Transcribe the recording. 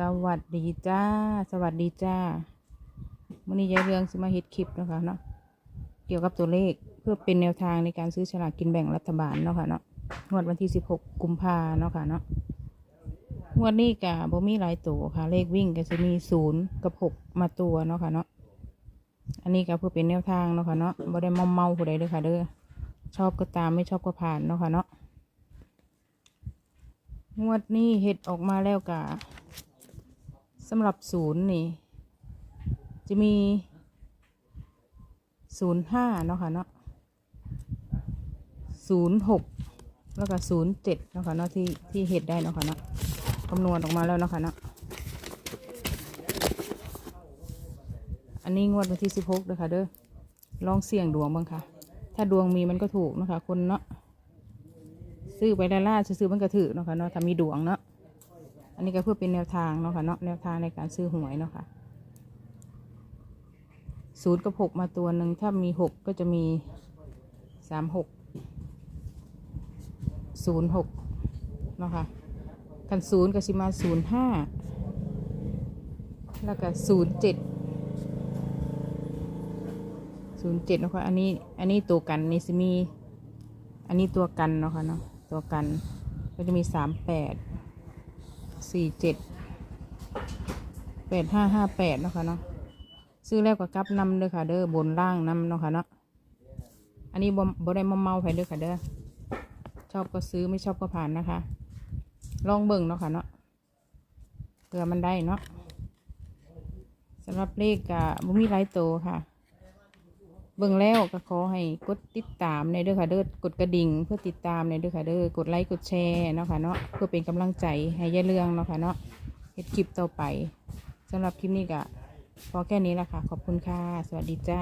สวัสดีจ้า สวัสดีจ้าวันนี้ยายเรืองสิมาเฮ็ดคลิปนะคะเนาะเกี่ยวกับตัวเลขเพื่อเป็นแนวทางในการซื้อฉลากกินแบ่งรัฐบาลเนาะค่ะเนาะงวดวันที่สิบหกกุมภาเนาะค่ะเนาะงวดนี้กะบ่มีหลายตัวค่ะ เลขวิ่งก็จะมีศูนย์กับหกมาตัวเนาะค่ะเนาะอันนี้ก็เพื่อเป็นแนวทางเนาะค่ะเนาะบ่ได้มอมเมาผู้ใดเลยค่ะเด้อชอบก็ตามไม่ชอบก็ผ่านเนาะค่ะเนาะงวดนี้เห็ดออกมาแล้วกะ สำหรับศูนย์นี่ จะมีศูนย์ห้าเนาะค่ะเนาะศูนย์หกแล้วก็ศูนย์เจ็ดเนาะค่ะเนาะที่ที่เห็ดได้เนาะค่ะเนาะคำนวณออกมาแล้วเนาะค่ะเนาะอันนี้งวดวันที่สิบหกเด้อค่ะเด้อลองเสี่ยงดวงบ้างค่ะ ถ้าดวงมีมันก็ถูกนะคะ คนเนาะซื้อไปได้ล่าซื้อมันก็ถือเนาะค่ะเนาะถ้ามีดวงเนาะ อันนี้ก็เพื่อเป็นแนวทางเนาะค่ะเนาะแนวทางในการซื้อหวยเนาะค่ะศูนย์กับหกมาตัวหนึ่งถ้ามีหกก็จะมีสามหกศูนย์หกเนาะค่ะคันศูนย์ก็สิมาศูนย์ห้าแล้วก็ศูนย์เจ็ดศูนย์เจ็ดเนาะค่ะอันนี้อันนี้ตัวกันนี่สิมี อันนี้ตัวกันเนาะค่ะเนาะตัวกันก็จะมีสามแปด สี่เจ็ดแปดห้าห้าแปดเนาะค่ะเนาะซื้อแล้วก็กลับนำเด้อค่ะ เด้อบนล่างนำเนาะค่ะเนาะอันนี้บ่บ่ได้มาเมาไปเด้อค่ะเด้อชอบก็ซื้อไม่ชอบก็ผ่านนะคะ ลองเบิ่งเนาะค่ะเนาะเผื่อมันได้เนาะสำหรับเลขกะบ่มีหลายโตวค่ะ เบิ่งแล้วก็ขอให้กดติดตามในเด้อค่ะเด้อกดกระดิ่งเพื่อติดตามในเด้อค่ะเด้อกดไลค์กดแชร์เนาะค่ะเนาะเพื่อเป็นกำลังใจให้ยายเรื่องเนาะค่ะเนาะเฮ็ดคลิปต่อไปสำหรับคลิปนี้ก็พอแค่นี้ละค่ะ ขอบคุณค่ะ สวัสดีจ้า